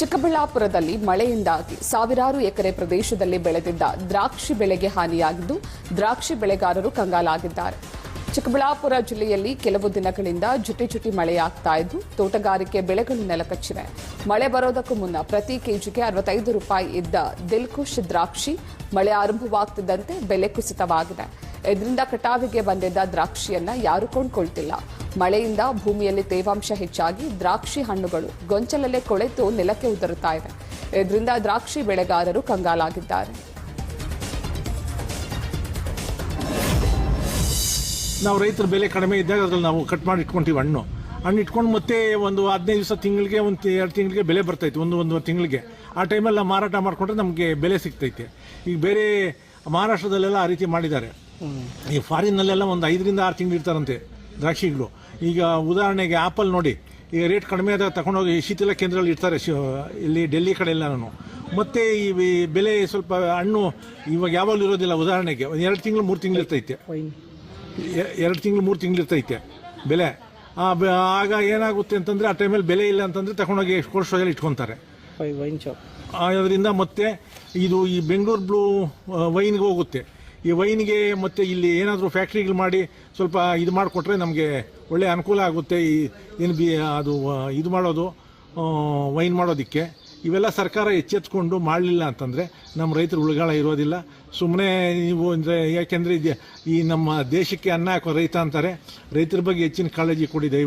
ಚಿಕ್ಕಬಳ್ಳಾಪುರದಲ್ಲಿ ಮಳೆಯಿಂದಾಗಿ ಸಾವಿರಾರು ಎಕರೆ ಪ್ರದೇಶದಲ್ಲಿ ಬೆಳೆದಿದ್ದ ದ್ರಾಕ್ಷಿ ಬೆಳೆಗೆ ಹಾನಿಯಾಗಿದ್ದು, ದ್ರಾಕ್ಷಿ ಬೆಳೆಗಾರರು ಕಂಗಾಲಾಗಿದ್ದಾರೆ. ಚಿಕ್ಕಬಳ್ಳಾಪುರ ಜಿಲ್ಲೆಯಲ್ಲಿ ಕೆಲವು ದಿನಗಳಿಂದ ಜುಟಿ ಜುಟಿ ಮಳೆಯಾಗ್ತಾ ಇದ್ದು, ತೋಟಗಾರಿಕೆ ಬೆಳೆಗಳು ನೆಲಕಚ್ಚಿವೆ. ಮಳೆ ಬರೋದಕ್ಕೂ ಮುನ್ನ ಪ್ರತಿ ಕೆಜಿಗೆ ಅರವತ್ತೈದು ರೂಪಾಯಿ ಇದ್ದ ದಿಲ್ಖುಷ್ ದ್ರಾಕ್ಷಿ ಮಳೆ ಆರಂಭವಾಗ್ತಿದ್ದಂತೆ ಬೆಲೆ ಕುಸಿತವಾಗಿದೆ. ಇದರಿಂದ ಕಟಾವಿಗೆ ಬಂದಿದ್ದ ದ್ರಾಕ್ಷಿಯನ್ನ ಯಾರು ಕೊಂಡ್ಕೊಳ್ತಿಲ್ಲ. ಮಳೆಯಿಂದ ಭೂಮಿಯಲ್ಲಿ ತೇವಾಂಶ ಹೆಚ್ಚಾಗಿ ದ್ರಾಕ್ಷಿ ಹಣ್ಣುಗಳು ಗೊಂಚಲಲ್ಲೇ ಕೊಳೆತು ನೆಲಕ್ಕೆ ಉದುರುತ್ತಾ ಇವೆ ಇದರಿಂದ ದ್ರಾಕ್ಷಿ ಬೆಳೆಗಾರರು ಕಂಗಾಲಾಗಿದ್ದಾರೆ. ನಾವು ರೈತರ ಬೆಲೆ ಕಡಿಮೆ ಇದ್ದಾಗ ಅದ್ರಲ್ಲಿ ನಾವು ಕಟ್ ಮಾಡಿ ಇಟ್ಕೊಂತೀವಿ ಹಣ್ಣು. ಹಣ್ಣು ಇಟ್ಕೊಂಡು ಮತ್ತೆ ಒಂದು ಹದಿನೈದು ದಿವಸ ತಿಂಗಳಿಗೆ ಒಂದು ಎರಡು ತಿಂಗಳಿಗೆ ಬೆಲೆ ಬರ್ತೈತೆ ಒಂದು ಒಂದು ತಿಂಗಳಿಗೆ. ಆ ಟೈಮಲ್ಲಿ ನಾವು ಮಾರಾಟ ಮಾಡಿಕೊಂಡ್ರೆ ನಮಗೆ ಬೆಲೆ ಸಿಗ್ತೈತೆ. ಈಗ ಬೇರೆ ಮಹಾರಾಷ್ಟ್ರದಲ್ಲೆಲ್ಲ ಆ ರೀತಿ ಮಾಡಿದ್ದಾರೆ. ಈ ಫಾರಿನ್ನಲ್ಲೆಲ್ಲ ಒಂದು ಐದರಿಂದ ಆರು ತಿಂಗಳು ಇರ್ತಾರಂತೆ ದ್ರಾಕ್ಷಿಗಳು. ಈಗ ಉದಾಹರಣೆಗೆ ಆ್ಯಪಲ್ ನೋಡಿ ಈಗ ರೇಟ್ ಕಡಿಮೆ ಆದಾಗ ತಗೊಂಡೋಗಿ ಶೀತಲ ಕೇಂದ್ರದಲ್ಲಿ ಇರ್ತಾರೆ ಶಿ- ಇಲ್ಲಿ ಡೆಲ್ಲಿ ಕಡೆ ಎಲ್ಲನೂ ಮತ್ತೆ ಈ ಬೆಲೆ ಸ್ವಲ್ಪ ಹಣ್ಣು ಇವಾಗ ಯಾವಾಗಲೂ ಇರೋದಿಲ್ಲ ಉದಾಹರಣೆಗೆ. ಒಂದು ಎರಡು ತಿಂಗಳು ಮೂರು ತಿಂಗಳು ಇರ್ತೈತೆ. ಎರಡು ತಿಂಗಳು ಮೂರು ತಿಂಗಳು ಇರ್ತೈತೆ ಬೆಲೆ. ಆಗ ಏನಾಗುತ್ತೆ ಅಂತಂದರೆ ಆ ಟೈಮಲ್ಲಿ ಬೆಲೆ ಇಲ್ಲ ಅಂತಂದರೆ ತಗೊಂಡೋಗಿ ಕೋಲ್ಡ್ ಸ್ಟೋರೇಜಲ್ಲಿ ಇಟ್ಕೊಂತಾರೆ ವೈನ್ ಶಾಪ್. ಅದರಿಂದ ಮತ್ತೆ ಇದು ಈ ಬೆಂಗಳೂರು ಬ್ಲೂ ವೈನ್ಗೆ ಹೋಗುತ್ತೆ. ಈ ವೈನ್ಗೆ ಮತ್ತೆ ಇಲ್ಲಿ ಏನಾದರೂ ಫ್ಯಾಕ್ಟ್ರಿಗಳು ಮಾಡಿ ಸ್ವಲ್ಪ ಇದು ಮಾಡಿಕೊಟ್ರೆ ನಮಗೆ ಒಳ್ಳೆ ಅನುಕೂಲ ಆಗುತ್ತೆ ಈ ಏನು ಬಿ, ಅದು ಇದು ಮಾಡೋದು ವೈನ್ ಮಾಡೋದಕ್ಕೆ. ಇವೆಲ್ಲ ಸರ್ಕಾರ ಎಚ್ಚೆತ್ಕೊಂಡು ಮಾಡಲಿಲ್ಲ ಅಂತಂದರೆ ನಮ್ಮ ರೈತರು ಉಳಿಗಾಳ ಇರೋದಿಲ್ಲ. ಸುಮ್ಮನೆ ನೀವು ಅಂದರೆ ಯಾಕೆಂದರೆ ಈ ನಮ್ಮ ದೇಶಕ್ಕೆ ಅನ್ನ ಹಾಕೋ ರೈತ ಅಂತಾರೆ. ರೈತರ ಬಗ್ಗೆ ಹೆಚ್ಚಿನ ಕಾಳಜಿ ಕೊಡಿ